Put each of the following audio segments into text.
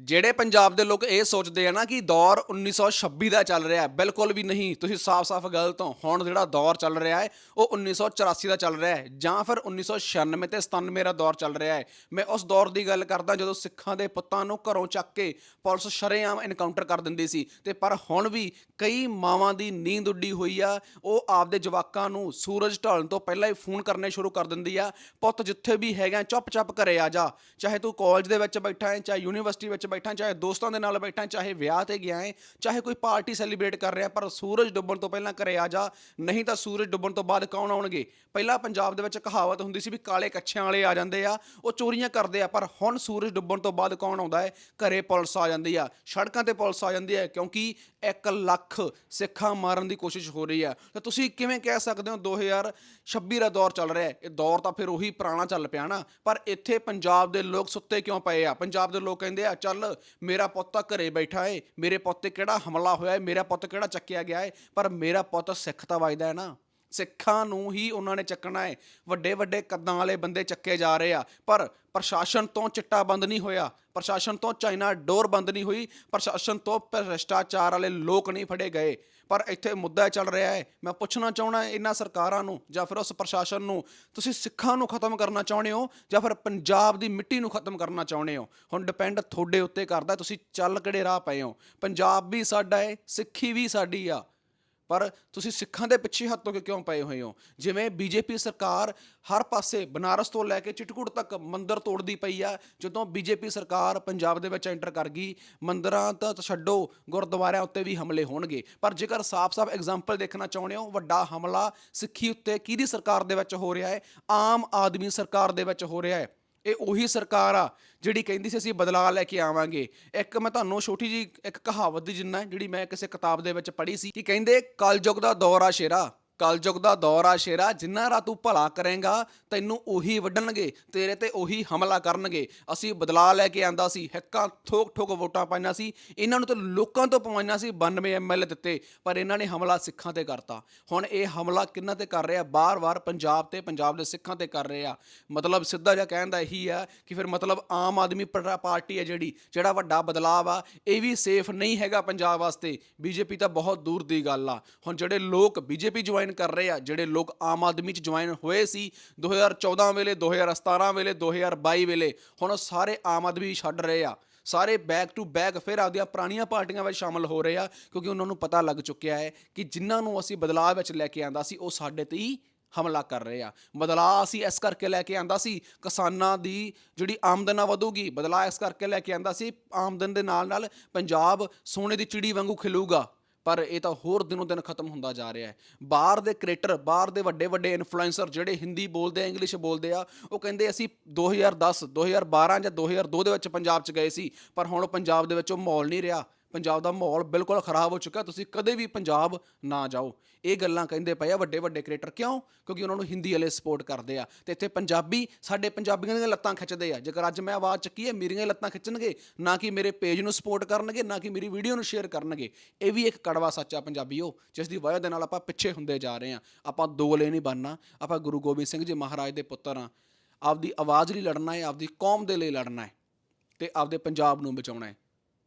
ਜਿਹੜੇ ਪੰਜਾਬ ਦੇ ਲੋਕ ਇਹ ਸੋਚਦੇ ਆ ਨਾ ਕਿ ਦੌਰ 1926 ਦਾ ਚੱਲ ਰਿਹਾ ਹੈ, ਬਿਲਕੁਲ ਵੀ ਨਹੀਂ। ਤੁਸੀਂ ਸਾਫ਼-ਸਾਫ਼ ਗਲਤ ਹੋ ਹੁਣ ਜਿਹੜਾ ਦੌਰ ਚੱਲ ਰਿਹਾ ਹੈ, ਉਹ 1984 ਦਾ ਚੱਲ ਰਿਹਾ ਹੈ, ਜਾਂ ਫਿਰ 1996 ਤੇ 97 ਦਾ ਦੌਰ ਚੱਲ ਰਿਹਾ ਹੈ। ਮੈਂ ਉਸ ਦੌਰ ਦੀ ਗੱਲ ਕਰਦਾ ਜਦੋਂ ਸਿੱਖਾਂ ਦੇ ਪੁੱਤਾਂ ਨੂੰ ਘਰੋਂ ਚੱਕ ਕੇ ਪੁਲਿਸ ਸ਼ਰੇਆਮ ਇਨਕਾਊਂਟਰ ਕਰ ਦਿੰਦੀ ਸੀ। ਤੇ ਪਰ ਹੁਣ ਵੀ ਕਈ ਮਾਵਾਂ ਦੀ ਨੀਂਦ ਉੱਡੀ ਹੋਈ ਆ, ਉਹ ਆਪਦੇ ਜਵਾਕਾਂ ਨੂੰ ਸੂਰਜ ਢਲਣ ਤੋਂ ਪਹਿਲਾਂ ਹੀ ਫੋਨ ਕਰਨੇ ਸ਼ੁਰੂ ਕਰ ਦਿੰਦੀ ਆ, ਪੁੱਤ ਜਿੱਥੇ ਵੀ ਹੈਗਾ, ਚੁੱਪ-ਚਾਪ ਘਰੇ ਆ ਜਾ। ਚਾਹੇ ਤੂੰ ਕਾਲਜ ਦੇ ਵਿੱਚ ਬੈਠਾ ਹੈ, ਚਾਹੇ ਯੂਨੀਵਰਸਿਟੀ ਵਿੱਚ ਬੈਠਾ, ਚਾਹੇ ਦੋਸਤਾਂ ਦੇ ਨਾਲ ਬੈਠਾ, ਚਾਹੇ ਵਿਆਹ ਤੇ ਗਿਆ ਹੈ ਚਾਹੇ ਕੋਈ ਪਾਰਟੀ ਸੈਲੀਬ੍ਰੇਟ ਕਰ ਰਿਹਾ, ਪਰ ਸੂਰਜ ਡੁੱਬਣ ਤੋਂ ਪਹਿਲਾਂ ਘਰੇ ਆ ਜਾ, ਨਹੀਂ ਤਾਂ ਸੂਰਜ ਡੁੱਬਣ ਤੋਂ ਬਾਅਦ ਕੌਣ ਆਉਣਗੇ? ਪਹਿਲਾਂ ਪੰਜਾਬ ਦੇ ਵਿੱਚ ਕਹਾਵਤ ਹੁੰਦੀ ਸੀ ਵੀ ਕਾਲੇ ਕੱਛਿਆਂ ਵਾਲੇ ਆ ਜਾਂਦੇ ਆ, ਉਹ ਚੋਰੀਆਂ ਕਰਦੇ ਆ, ਪਰ ਹੁਣ ਸੂਰਜ ਡੁੱਬਣ ਤੋਂ ਬਾਅਦ ਕੌਣ ਆਉਂਦਾ ਹੈ ਘਰੇ ਪੁਲਿਸ ਆ ਜਾਂਦੀ ਆ। ਸੜਕਾਂ ਤੇ ਪੁਲਿਸ ਆ ਜਾਂਦੀ ਹੈ ਕਿਉਂਕਿ 1 ਲੱਖ ਸਿੱਖਾਂ ਮਾਰਨ ਦੀ ਕੋਸ਼ਿਸ਼ ਹੋ ਰਹੀ ਆ। ਤਾਂ ਤੁਸੀਂ ਕਿਵੇਂ ਕਹਿ ਸਕਦੇ ਹੋ 2026 ਦਾ ਦੌਰ ਚੱਲ ਰਿਹਾ ਹੈ ਇਹ ਦੌਰ ਤਾਂ ਫਿਰ ਉਹੀ ਪੁਰਾਣਾ ਚੱਲ ਪਿਆ ਨਾ। ਪਰ ਇੱਥੇ ਪੰਜਾਬ ਦੇ ਲੋਕ ਸੁੱਤੇ ਕਿਉਂ ਪਏ ਆ? ਪੰਜਾਬ ਦੇ ਲੋਕ ਕਹਿੰਦੇ ਆ, ਚੱਲ ਮੇਰਾ ਪੁੱਤ ਤਾਂ ਘਰੇ ਬੈਠਾ ਏ, ਮੇਰੇ ਪੁੱਤ ਤੇ ਕਿਹੜਾ ਹਮਲਾ ਹੋਇਆ ਏ, ਮੇਰਾ ਪੁੱਤ ਕਿਹੜਾ ਚੱਕਿਆ ਗਿਆ ਏ, ਪਰ ਮੇਰਾ ਪੁੱਤ ਸਿੱਖ ਤਾਂ ਵੱਜਦਾ ਹੈ ਨਾ। ਸਿੱਖਾਂ ਨੂੰ ਹੀ ਉਹਨਾਂ ਨੇ ਚੱਕਣਾ ਹੈ ਵੱਡੇ ਵੱਡੇ ਕੱਦਾਂ ਵਾਲੇ ਬੰਦੇ ਚੱਕੇ ਜਾ ਰਹੇ ਆ। ਪਰ ਪ੍ਰਸ਼ਾਸਨ ਤੋਂ ਚਿੱਟਾ ਬੰਦ ਨਹੀਂ ਹੋਇਆ। ਪ੍ਰਸ਼ਾਸਨ ਤੋਂ ਚਾਈਨਾ ਡੋਰ ਬੰਦ ਨਹੀਂ ਹੋਈ। ਪ੍ਰਸ਼ਾਸਨ ਤੋਂ ਭ੍ਰਿਸ਼ਟਾਚਾਰ ਵਾਲੇ ਲੋਕ ਨਹੀਂ ਫੜੇ ਗਏ। ਪਰ ਇੱਥੇ ਮੁੱਦਾ ਚੱਲ ਰਿਹਾ ਹੈ ਮੈਂ ਪੁੱਛਣਾ ਚਾਹਣਾ ਇਹਨਾਂ ਸਰਕਾਰਾਂ ਨੂੰ ਜਾਂ ਫਿਰ ਉਸ ਪ੍ਰਸ਼ਾਸਨ ਨੂੰ, ਤੁਸੀਂ ਸਿੱਖਾਂ ਨੂੰ ਖਤਮ ਕਰਨਾ ਚਾਹੁੰਦੇ ਹੋ ਜਾਂ ਫਿਰ ਪੰਜਾਬ ਦੀ ਮਿੱਟੀ ਨੂੰ ਖਤਮ ਕਰਨਾ ਚਾਹੁੰਦੇ ਹੋ? ਹੁਣ ਡਿਪੈਂਡ ਤੁਹਾਡੇ ਉੱਤੇ ਕਰਦਾ। ਤੁਸੀਂ ਚੱਲ ਕਿਹੜੇ ਰਾਹ ਪਏ ਹੋ? ਪੰਜਾਬ ਵੀ ਸਾਡਾ ਹੈ ਸਿੱਖੀ ਵੀ ਸਾਡੀ ਆ। ਪਰ ਤੁਸੀਂ ਸਿੱਖਾਂ ਦੇ ਪਿੱਛੇ ਹੱਥ ਧੋ ਕੇ ਕਿਉਂ ਪਏ ਹੋਏ ਹੋ? ਜਿਵੇਂ ਬੀਜੇਪੀ ਸਰਕਾਰ ਹਰ ਪਾਸੇ ਬਨਾਰਸ ਤੋਂ ਲੈ ਕੇ ਚਿਟਕੂਟ ਤੱਕ ਮੰਦਰ ਤੋੜਦੀ ਪਈ ਆ, ਜਦੋਂ ਬੀਜੇਪੀ ਸਰਕਾਰ ਪੰਜਾਬ ਦੇ ਵਿੱਚ ਐਂਟਰ ਕਰ ਗਈ, ਮੰਦਰਾਂ ਤਾਂ ਛੱਡੋ, ਗੁਰਦੁਆਰਿਆਂ ਉੱਤੇ ਵੀ ਹਮਲੇ ਹੋਣਗੇ। ਪਰ ਜੇਕਰ ਸਾਫ਼-ਸਾਫ਼ ਐਗਜ਼ਾਮਪਲ ਦੇਖਣਾ ਚਾਹੁੰਦੇ ਹੋ, ਵੱਡਾ ਹਮਲਾ ਸਿੱਖੀ ਉੱਤੇ ਕਿਹਦੀ ਸਰਕਾਰ ਦੇ ਵਿੱਚ ਹੋ ਰਿਹਾ ਹੈ? ਆਮ ਆਦਮੀ ਸਰਕਾਰ ਦੇ ਵਿੱਚ ਹੋ ਰਿਹਾ ਹੈ। ਇਹ ਉਹੀ ਸਰਕਾਰ ਆ ਜਿਹੜੀ ਕਹਿੰਦੀ ਸੀ ਅਸੀਂ ਬਦਲਾਅ ਲੈ ਕੇ ਆਵਾਂਗੇ। ਇੱਕ ਮੈਂ ਤੁਹਾਨੂੰ ਛੋਟੀ ਜੀ ਇੱਕ ਕਹਾਵਤ ਦੀ ਜਿੰਨਾ ਜਿਹੜੀ ਮੈਂ ਕਿਸੇ ਕਿਤਾਬ ਦੇ ਵਿੱਚ ਪੜ੍ਹੀ ਸੀ ਕਿ ਕਹਿੰਦੇ, ਕਲਯੁਗ ਦਾ ਦੌਰ ਆ ਸ਼ੇਰਾ। ਕਲਯੁਗ ਦਾ ਦੌਰ ਆ ਸ਼ੇਰਾ, ਜਿੰਨਾ ਰਾ ਤੂੰ ਭਲਾ ਕਰੇਗਾ, ਤੈਨੂੰ ਉਹੀ ਵੱਢਣਗੇ, ਤੇਰੇ ਤੇ ਉਹੀ ਹਮਲਾ ਕਰਨਗੇ। ਅਸੀਂ ਬਦਲਾਅ ਲੈ ਕੇ ਆਂਦਾ ਸੀ, ਹੱਕਾਂ ਥੋਕ ਠੋਕ ਵੋਟਾਂ ਪਾਈਆਂ ਸੀ, ਇਹਨਾਂ ਨੂੰ ਤਾਂ ਲੋਕਾਂ ਤੋਂ ਪਵਾਈਆਂ ਸੀ 92 ਐਮਐਲਏ ਦਿੱਤੇ, ਪਰ ਇਹਨਾਂ ਨੇ ਹਮਲਾ ਸਿੱਖਾਂ ਤੇ ਕਰਤਾ। ਹੁਣ ਇਹ ਹਮਲਾ ਕਿੰਨਾ ਤੇ ਕਰ ਰਿਹਾ? ਬਾਰ-ਬਾਰ ਪੰਜਾਬ ਤੇ ਪੰਜਾਬ ਦੇ ਸਿੱਖਾਂ ਤੇ ਕਰ ਰਿਹਾ। ਮਤਲਬ ਸਿੱਧਾ ਜਿਹਾ ਕਹਿਣ ਦਾ ਇਹੀ ਆ ਕਿ ਫਿਰ ਮਤਲਬ ਆਮ ਆਦਮੀ ਪਾ- ਪਾਰਟੀ ਹੈ ਜਿਹੜੀ, ਜਿਹੜਾ ਵੱਡਾ ਬਦਲਾਅ ਆ, ਇਹ ਵੀ ਸੇਫ ਨਹੀਂ ਹੈਗਾ ਪੰਜਾਬ ਵਾਸਤੇ। ਬੀਜੇਪੀ ਤਾਂ ਬਹੁਤ ਦੂਰ ਦੀ ਗੱਲ ਆ। ਹੁਣ ਜਿਹੜੇ ਲੋਕ ਬੀਜੇਪੀ ਜੁਆਇਨ ਕਰ ਰਹੇ ਆ, ਜਿਹੜੇ ਲੋਕ ਆਮ ਆਦਮੀ ਚ ਜੁਆਇਨ ਹੋਏ ਸੀ 2014 ਵੇਲੇ 2017 ਵੇਲੇ 2022 ਵੇਲੇ, ਹੁਣ ਸਾਰੇ ਆਮ ਆਦਮੀ ਛੱਡ ਰਹੇ ਆ। ਸਾਰੇ ਬੈਕ ਟੂ ਬੈਕ ਫਿਰ ਆਪਦੀਆਂ ਪੁਰਾਣੀਆਂ ਪਾਰਟੀਆਂ ਵਿੱਚ ਸ਼ਾਮਲ ਹੋ ਰਹੇ ਆ, ਕਿਉਂਕਿ ਉਹਨਾਂ ਨੂੰ ਪਤਾ ਲੱਗ ਚੁੱਕਿਆ ਹੈ ਕਿ ਜਿਨ੍ਹਾਂ ਨੂੰ ਅਸੀਂ ਬਦਲਾਅ ਵਿੱਚ ਲੈ ਕੇ ਆਂਦਾ ਸੀ, ਉਹ ਸਾਡੇ ਤੇ ਹੀ ਹਮਲਾ ਕਰ ਰਹੇ ਆ। ਬਦਲਾਅ ਅਸੀਂ ਇਸ ਕਰਕੇ ਲੈ ਕੇ ਆਂਦਾ ਸੀ, ਕਿਸਾਨਾਂ ਦੀ ਜਿਹੜੀ ਆਮਦਨ ਆ ਵਧੂਗੀ, ਬਦਲਾਅ ਇਸ ਕਰਕੇ ਲੈ ਕੇ ਆਂਦਾ ਸੀ, ਆਮਦਨ ਦੇ ਨਾਲ ਨਾਲ ਪੰਜਾਬ ਸੋਨੇ ਦੀ ਚਿੜੀ ਵਾਂਗੂ ਖਿਲੂਗਾ। ਪਰ ਇਹ ਤਾਂ ਹੋਰ ਦਿਨੋਂ ਦਿਨ ਖਤਮ ਹੁੰਦਾ ਜਾ ਰਿਹਾ ਹੈ। ਬਾਹਰ ਦੇ ਕ੍ਰੀਏਟਰ, ਬਾਹਰ ਦੇ ਵੱਡੇ ਵੱਡੇ ਇਨਫਲੂਐਂਸਰ ਜਿਹੜੇ ਹਿੰਦੀ ਬੋਲਦੇ ਆ, ਇੰਗਲਿਸ਼ ਬੋਲਦੇ ਆ, ਉਹ ਕਹਿੰਦੇ ਅਸੀਂ 2010 2012 ਜਾਂ 2002 ਦੇ ਵਿੱਚ ਪੰਜਾਬ 'ਚ ਗਏ ਸੀ, ਪਰ ਹੁਣ ਪੰਜਾਬ ਦੇ ਵਿੱਚ ਉਹ ਮਾਹੌਲ ਨਹੀਂ ਰਿਹਾ। ਪੰਜਾਬ ਦਾ ਮਾਹੌਲ ਬਿਲਕੁਲ ਖਰਾਬ ਹੋ ਚੁੱਕਾ, ਤੁਸੀਂ ਕਦੇ ਵੀ ਪੰਜਾਬ ਨਾ ਜਾਓ। ਇਹ ਗੱਲਾਂ ਕਹਿੰਦੇ ਪਏ ਆ ਵੱਡੇ ਵੱਡੇ ਕ੍ਰੀਏਟਰ ਕਿਉਂ? ਕਿਉਂਕਿ ਉਹਨਾਂ ਨੂੰ ਹਿੰਦੀ ਵਾਲੇ ਸਪੋਰਟ ਕਰਦੇ ਆ। ਤੇ ਇੱਥੇ ਪੰਜਾਬੀ, ਸਾਡੇ ਪੰਜਾਬੀਆਂ ਦੀਆਂ ਲੱਤਾਂ ਖਿੱਚਦੇ ਆ। ਜੇਕਰ ਅੱਜ ਮੈਂ ਆਵਾਜ਼ ਚੱਕੀ ਹੈ, ਮੇਰੀਆਂ ਲੱਤਾਂ ਖਿੱਚਣਗੇ, ਨਾ ਕਿ ਮੇਰੇ ਪੇਜ ਨੂੰ ਸਪੋਰਟ ਕਰਨਗੇ, ਨਾ ਕਿ ਮੇਰੀ ਵੀਡੀਓ ਨੂੰ ਸ਼ੇਅਰ ਕਰਨਗੇ। ਇਹ ਵੀ ਇੱਕ ਕੜਵਾ ਸੱਚਾ ਪੰਜਾਬੀਓ, ਜਿਸ ਦੀ ਵਜ੍ਹਾ ਦੇ ਨਾਲ ਆਪਾਂ ਪਿੱਛੇ ਹੁੰਦੇ ਜਾ ਰਹੇ ਆ। ਆਪਾਂ ਦੋਗਲੇ ਨਹੀਂ ਬਣਨਾ। ਆਪਾਂ ਗੁਰੂ ਗੋਬਿੰਦ ਸਿੰਘ ਜੀ ਮਹਾਰਾਜ ਦੇ ਪੁੱਤਰ ਆ। ਆਪਦੀ ਆਵਾਜ਼ ਲਈ ਲੜਨਾ ਹੈ, ਆਪਦੀ ਕੌਮ ਦੇ ਲਈ ਲੜਨਾ ਹੈ ਤੇ ਆਪਦੇ ਪੰਜਾਬ ਨੂੰ ਬਚਾਉਣਾ ਹੈ।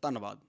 ਧੰਨਵਾਦ।